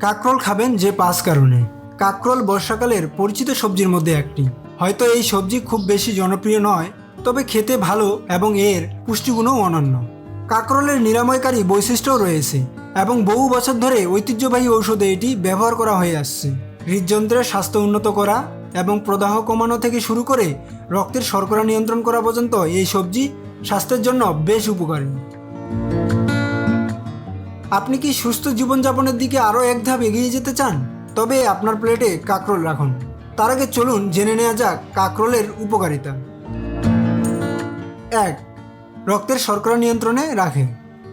কাকরোল খাবেন যে পাঁচ কারণে। কাকরোল বর্ষাকালের পরিচিত সবজির মধ্যে একটি। হয়তো এই সবজি খুব বেশি জনপ্রিয় নয়, তবে খেতে ভালো এবং এর পুষ্টিগুণও অনন্য। কাকরোলের নিরাময়কারী বৈশিষ্ট্যও রয়েছে এবং বহু বছর ধরে ঐতিহ্যবাহী ঔষধে এটি ব্যবহার করা হয়ে আসছে। হৃদযন্ত্রের স্বাস্থ্য উন্নত করা এবং প্রদাহ কমানো থেকে শুরু করে রক্তের শর্করা নিয়ন্ত্রণ করা পর্যন্ত এই সবজি স্বাস্থ্যের জন্য বেশ উপকারী। আপনি কি সুস্থ জীবনযাপনের দিকে আরও এক ধাপ এগিয়ে যেতে চান? তবে আপনার প্লেটে কাকরোল রাখুন। তার আগে চলুন জেনে নেওয়া যাক কাকরোলের উপকারিতা। এক, রক্তের শর্করা নিয়ন্ত্রণে রাখে।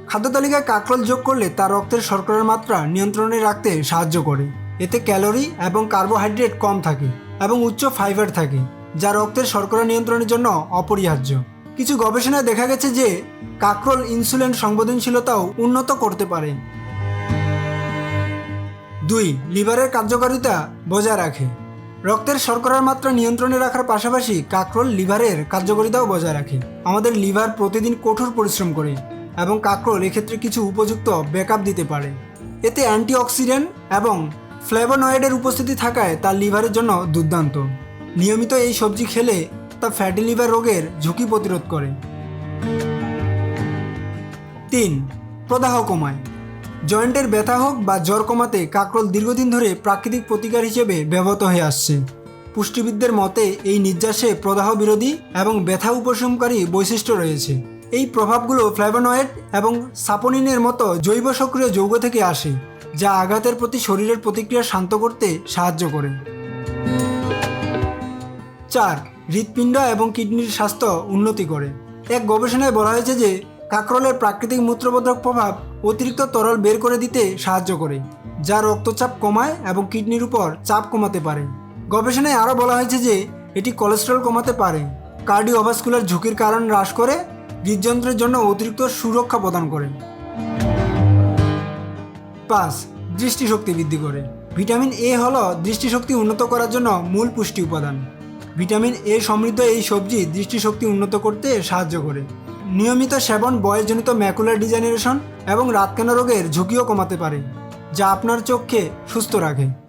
খাদ্য তালিকায় কাকরোল যোগ করলে তা রক্তের শর্করার মাত্রা নিয়ন্ত্রণে রাখতে সাহায্য করে। এতে ক্যালোরি এবং কার্বোহাইড্রেট কম থাকে এবং উচ্চ ফাইবার থাকে, যা রক্তের শর্করা নিয়ন্ত্রণের জন্য অপরিহার্য। কিছু গবেষণায় দেখা গেছে যে কাকরোল ইনসুলিন সংবেদনশীলতাও উন্নত করতে পারে। দুই, লিভারের কার্যকারিতা বজায় রাখে। রক্তের শর্করার মাত্রা নিয়ন্ত্রণে রাখার পাশাপাশি কাকরোল লিভারের কার্যকারিতাও বজায় রাখে। আমাদের লিভার প্রতিদিন কঠোর পরিশ্রম করে এবং কাকরোল এক্ষেত্রে কিছু উপযুক্ত ব্যাকআপ দিতে পারে। এতে অ্যান্টিঅক্সিডেন্ট এবং ফ্লেভোনয়েডের উপস্থিতি থাকায় তা লিভারের জন্য দুর্দান্ত। নিয়মিত এই সবজি খেলে তা ফ্যাটি লিভার রোগের ঝুঁকি প্রতিরোধ করে। তিন, প্রদাহ কমায়। জয়েন্টের ব্যথা হোক বা জ্বর কমাতে কাকরোল দীর্ঘদিন ধরে প্রাকৃতিক প্রতিকার হিসেবে ব্যবহৃত হয়ে আসছে। পুষ্টিবিদদের মতে, এই নির্যাসে প্রদাহ বিরোধী এবং ব্যথা উপশমকারী বৈশিষ্ট্য রয়েছে। এই প্রভাবগুলো ফ্ল্যাভোনয়েড এবং সাপোনিনের মতো জৈব সক্রিয় যৌগ থেকে আসে, যা আঘাতের প্রতি শরীরের প্রতিক্রিয়া শান্ত করতে সাহায্য করে। চার হৃৎপিণ্ড এবং কিডনির স্বাস্থ্য উন্নতি করে। এক গবেষণায় বলা হয়েছে যে, কাকরলের প্রাকৃতিক মূত্রবোধক প্রভাব অতিরিক্ত তরল বের করে দিতে সাহায্য করে, যা রক্তচাপ কমায় এবং কিডনির উপর চাপ কমাতে পারে। গবেষণায় আরও বলা হয়েছে যে, এটি কোলেস্ট্রল কমাতে পারে, কার্ডিওভাস্কুলার ঝুঁকির কারণ হ্রাস করে, হৃদযন্ত্রের জন্য অতিরিক্ত সুরক্ষা প্রদান করে। পাঁচ, দৃষ্টিশক্তি বৃদ্ধি করে। ভিটামিন এ হলো দৃষ্টিশক্তি উন্নত করার জন্য মূল পুষ্টি উপাদান। ভিটামিন এ সমৃদ্ধ এই সবজি দৃষ্টিশক্তি উন্নত করতে সাহায্য করে। নিয়মিত সেবন, বয়সজনিত ম্যাকুলার ডিজেনারেশন এবং রাতকানা রোগের ঝুঁকিও কমাতে পারে, যা আপনার চোখকে সুস্থ রাখে।